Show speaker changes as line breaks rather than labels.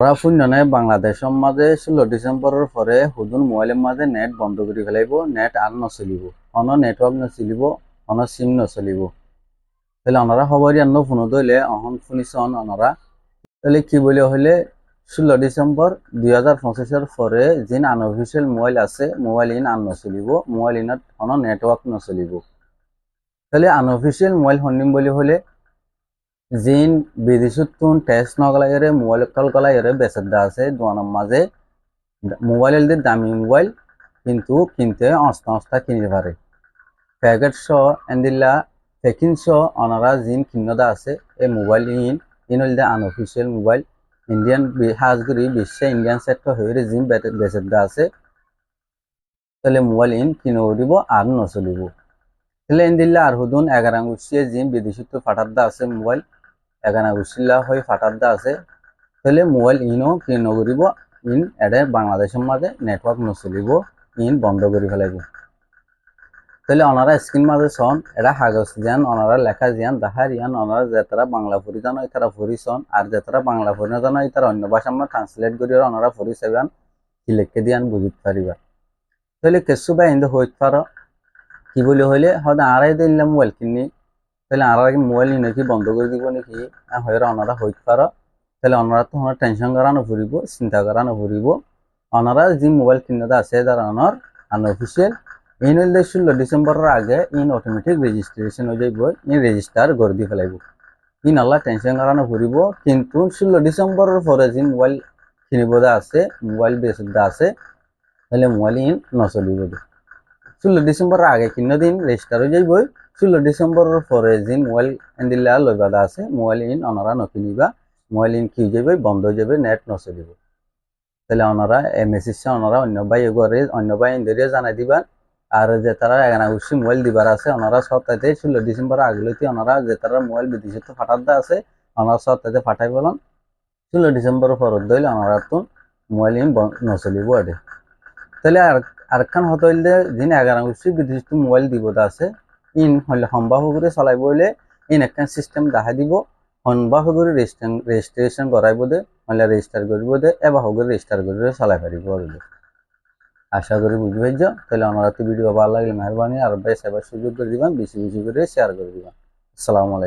ওরা শূন্য নাই বাংলাদেশের মাঝে ষোলো ডিসেম্বরের পরে হুদুন মোবাইলের মাঝে নেট বন্ধ করে ফেলাইব নেট আর নচলিব। অন নেটওয়ার্ক নচলিব, অন সিম নচলিব। তাহলে ওনারা খবর অন্য ফোন দইলে অহন শুনিছন ওনারা তাহলে কি বলে হলে ষোলো ডিসেম্বর দুই হাজার পঁচিশের পরে যিন আনঅফিসিয়াল মোবাইল আছে, মোবাইল ইন আন নচলিব, মোবাইল ইনত অন নেটওয়ার্ক নচলিব। তাহলে আনঅফিসিয়াল মোবাইল শুনিম বুলি হলে জিন বিদেশত তুন টেস্ট নগলাইরে মোবাইল কল গলাইরে বেচেদা আছে। দোয়ানোর মাঝে মোবাইল দিয়ে দামি মোবাইল, কিন্তু কিনতে অস্তা অস্তা কিনতে পারে প্যাকেট সহ এন্দিল্লা পেকিং সহ অনারা জিন কিন্নদা আছে। এই মোবাইল ইন ইন হইলে আনঅফিসিয়াল মোবাইল। ইন্ডিয়ান হাজগুড়ি বিশ্বে ইন্ডিয়ান সেট হয়ে জিন বেচেদা আছে। তাহলে মোবাইল ইন কিনে দিব আর নচলিব। তাহলে এন্দিল্লা আর হুদুন জিন বিদেশিত ফাটারদা আছে মোবাইল। এগানা উচিল্লা হয়ে ফাটারদা আছে। তাহলে মোবাইল ইনও কি নকরিব ইন এডে বাংলাদেশের মাঝে নেটওয়ার্ক নচলিব, ইন বন্ধ করে ফেলাইব। তাহলে ওনারা স্ক্রিন মাঝে সন এটা কাগজ দিয়ান ওনারা লেখা দিয়ান দেখার ইয়ান ওনারা যেতারা বাংলা ফুরি জানো তারা ফুরি সন আর যেতারা বাংলা ফুরি না জানো তারা অন্য ভাষা আমরা ট্রান্সলেট করি ওনারা ফুরি কি লিখে দিয়ান বুঝিতে পারিবা। তাহলে কেসু বা হিন্দু হইতে পারো। কি বলে হইলে, হয়তো আড়াই দিলাম মোবাইল কিনি তাহলে আর আগে মোবাইল নাকি, বন্ধ করে দিব নাকি হয়ে ওনারা হইতে পারো। তাহলে ওনারা তো ওনার টেনশন করানো ফুরিব চিন্তা করানো ফুরিব ওনারা যে মোবাইল কিনতে আছে তারা ওনার আনঅফিসিয়াল ইন হইলে ষোলো ডিসেম্বরের আগে ইন অটোমেটিক রেজিস্ট্রেশন হয়ে যাইব, ইন রেজিস্টার করে দিয়ে ফেলাইব। ইন আল্লাহ টেনশন করানো ফুরিব কিন্তু ষোলো ডিসেম্বরের পরে যে মোবাইল কিনিব আছে মোবাইল বেচদ আছে, তাহলে মোবাইল ইন নচলিব ষোলো ডিসেম্বরের আগে কিন্ন দিন রেজিস্টার হয়ে যাইব ষোলো ডিসেম্বরের পরে যে মোবাইল এন্দিল্লা লইবাদা আছে। মোবাইল ইন ওনারা নকিনিবা। মোবাইল ইন কি যাবে বন্ধ হয়ে যাবে। নেট নচলিব তাহলে ওনারা মেসেজটা ওনারা অন্য ভাই এগোরে অন্য ভাই ইন্দিরিয়া জানাই দিবা। আর যে তারা এগানা উসি মোবাইল দিবার আছে ওনারা তাইতে ষোলো ডিসেম্বর আগলতে ওনারা যে তারা মোবাইল বিদেশে তো ফাটার দা আছে ওনারা তাইতে ফাটাই পেলাম। ষোলো ডিসেম্বর পরত দইলে ওনারা তো মোবাইল ইন নচলিব আরে তাহলে আর আরেকখান হতে হইলে যিনি এগারো বিদেশে তো মোবাইল দিব আছে। ইন হইলে সম্ভব করে চলাইব হইলে ইন একখান সিস্টেম দেখা দিব। সম্ভব করে রেজিস্ট্রেশন করাইব দে হলে রেজিস্টার করব দে এবার হগরে রেজিস্টার করে চলাই পারিব আর আশা করি বুঝি পাইছ তাহলে আমার ভিডিও ভালো লাগলে মেহরবানি, আর বেশ এবার সুযোগ করে দিবেন, বেশি বেশি করে শেয়ার করে দিবেন। আসসালামু আলাইকুম।